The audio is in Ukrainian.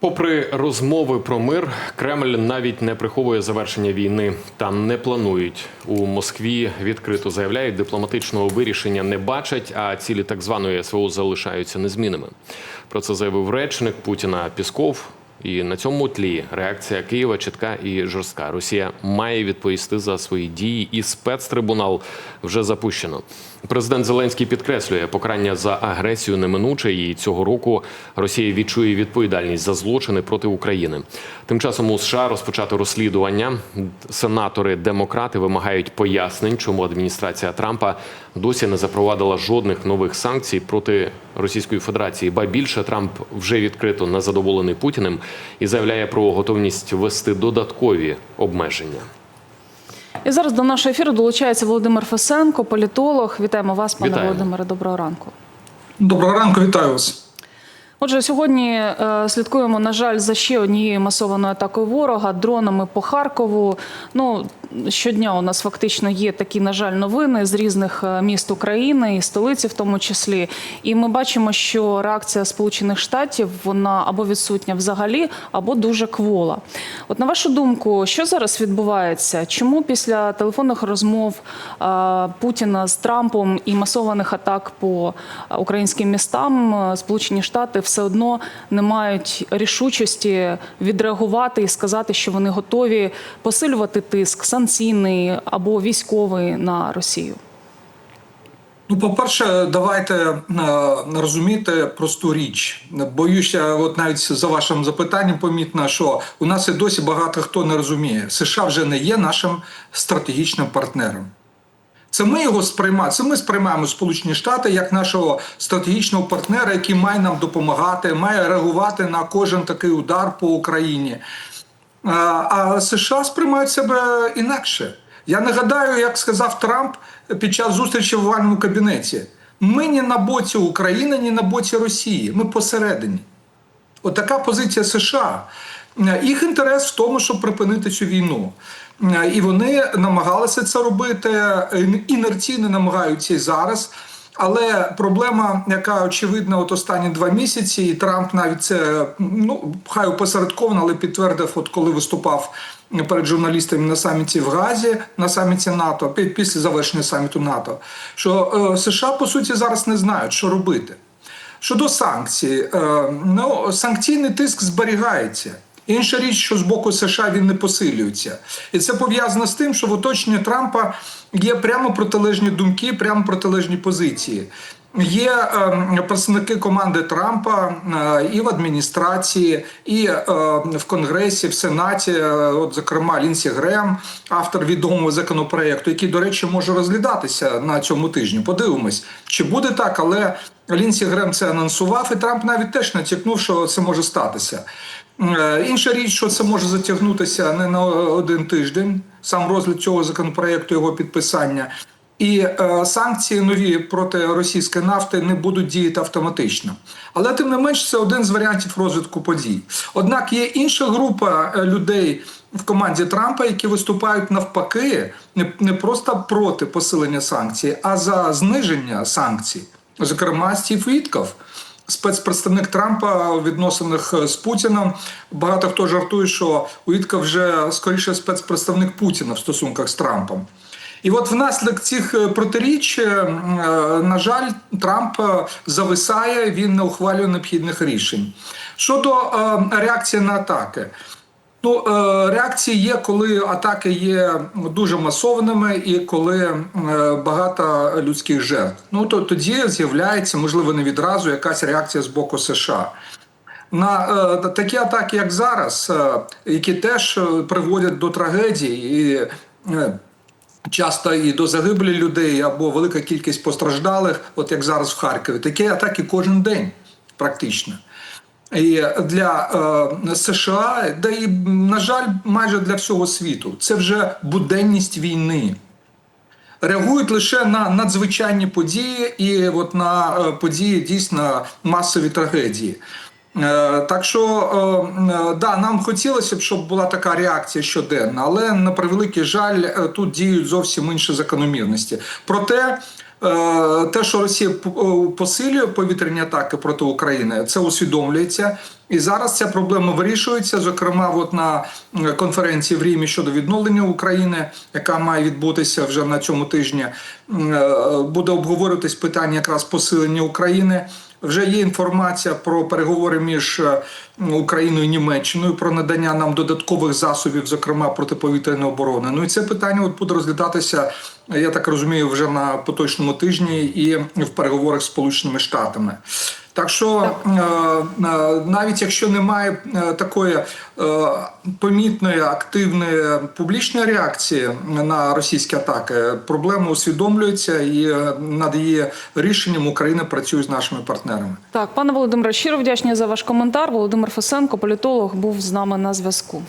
Попри розмови про мир, Кремль навіть не приховує завершення війни та не планують у Москві. Відкрито заявляють, дипломатичного вирішення не бачать, а цілі так званої СВО залишаються незмінними. Про це заявив речник Путіна Пісков. І на цьому тлі реакція Києва чітка і жорстка. Росія має відповісти за свої дії, і спецтрибунал вже запущено. Президент Зеленський підкреслює, покарання за агресію неминуче, і цього року Росія відчує відповідальність за злочини проти України. Тим часом у США розпочато розслідування. Сенатори демократи вимагають пояснень, чому адміністрація Трампа досі не запровадила жодних нових санкцій проти Російської Федерації. Ба більше Трамп вже відкрито незадоволений Путіним і заявляє про готовність ввести додаткові обмеження. І зараз до нашого ефіру долучається Володимир Фесенко, політолог. Вітаємо вас, пане Вітаємо. Володимире. Доброго ранку. Доброго ранку, вітаю вас. Отже, сьогодні е, слідкуємо, на жаль, за ще однією масованою атакою ворога дронами по Харкову. Ну щодня у нас фактично є такі, на жаль, новини з різних е, міст України і столиці, в тому числі. І ми бачимо, що реакція Сполучених Штатів вона або відсутня взагалі, або дуже квола. От на вашу думку, що зараз відбувається? Чому після телефонних розмов е, Путіна з Трампом і масованих атак по українським містам Сполучені Штати все одно не мають рішучості відреагувати і сказати, що вони готові посилювати тиск санкційний або військовий на Росію? Ну, по-перше, давайте е, розуміти просту річ. Боюся, от навіть за вашим запитанням помітно, що у нас і досі багато хто не розуміє. США вже не є нашим стратегічним партнером. Це ми його сприймаємо. Це ми сприймаємо Сполучені Штати як нашого стратегічного партнера, який має нам допомагати, має реагувати на кожен такий удар по Україні. А, США сприймають себе інакше. Я нагадаю, як сказав Трамп під час зустрічі в овальному кабінеті: ми ні на боці України, ні на боці Росії. Ми посередині. Отака позиція США. Їх інтерес в тому, щоб припинити цю війну. І вони намагалися це робити, інерційно намагаються і зараз. Але проблема, яка очевидна, от останні два місяці, і Трамп навіть це ну хай опосередковано, але підтвердив, от коли виступав перед журналістами на саміті в Газі, на саміті НАТО, після завершення саміту НАТО, що е, США по суті зараз не знають, що робити. Щодо санкцій, е, ну санкційний тиск зберігається. Інша річ, що з боку США він не посилюється, і це пов'язано з тим, що в оточенні Трампа є прямо протилежні думки, прямо протилежні позиції. Є е, представники команди Трампа е, і в адміністрації, і е, в Конгресі, в Сенаті, е, от зокрема Лінсі Грем, автор відомого законопроекту, який, до речі, може розглядатися на цьому тижні. Подивимось, чи буде так, але Лінсі Грем це анонсував, і Трамп навіть теж натякнув, що це може статися. Е, Інша річ, що це може затягнутися не на один тиждень, сам розгляд цього законопроекту, його підписання. І е, санкції нові проти російської нафти не будуть діяти автоматично. Але тим не менш, це один з варіантів розвитку подій. Однак є інша група е, людей в команді Трампа, які виступають навпаки, не, не просто проти посилення санкцій, а за зниження санкцій. Зокрема, Стів Вітков – спецпредставник Трампа у відносинах з Путіним. Багато хто жартує, що Уітка вже скоріше спецпредставник Путіна в стосунках з Трампом. І от внаслідок цих е, протиріч, е, на жаль, Трамп е, зависає, він не ухвалює необхідних рішень. Щодо е, реакції на атаки. Ну, е, реакції є, коли атаки є дуже масованими і коли е, багато людських жертв. Ну то тоді з'являється, можливо, не відразу якась реакція з боку США. На е, такі атаки, як зараз, які теж приводять до трагедії і часто і до загибелі людей або велика кількість постраждалих, от як зараз в Харкові, такі атаки кожен день практично. І для е, США, да і, на жаль, майже для всього світу, це вже буденність війни. Реагують лише на надзвичайні події і от на е, події дійсно масові трагедії. Е, Так що е, е, да, нам хотілося б, щоб була така реакція щоденна, але на превеликий жаль, тут діють зовсім інші закономірності. Проте Те, що Росія посилює повітряні атаки проти України, це усвідомлюється. І зараз ця проблема вирішується. Зокрема, от на конференції в Рімі щодо відновлення України, яка має відбутися вже на цьому тижні, буде обговорюватись питання якраз посилення України. Вже є інформація про переговори між е, Україною і Німеччиною про надання нам додаткових засобів, зокрема протиповітряної оборони. Ну і це питання от буде розглядатися, я так розумію, вже на поточному тижні і в переговорах з Сполученими Штатами. Так що е, е, навіть якщо немає е, такої помітної активної публічної реакції на російські атаки, проблема усвідомлюється і над її рішенням Україна працює з нашими партнерами. Так, пане Володимире, щиро вдячні за ваш коментар. Володимир Фесенко, політолог, був з нами на зв'язку.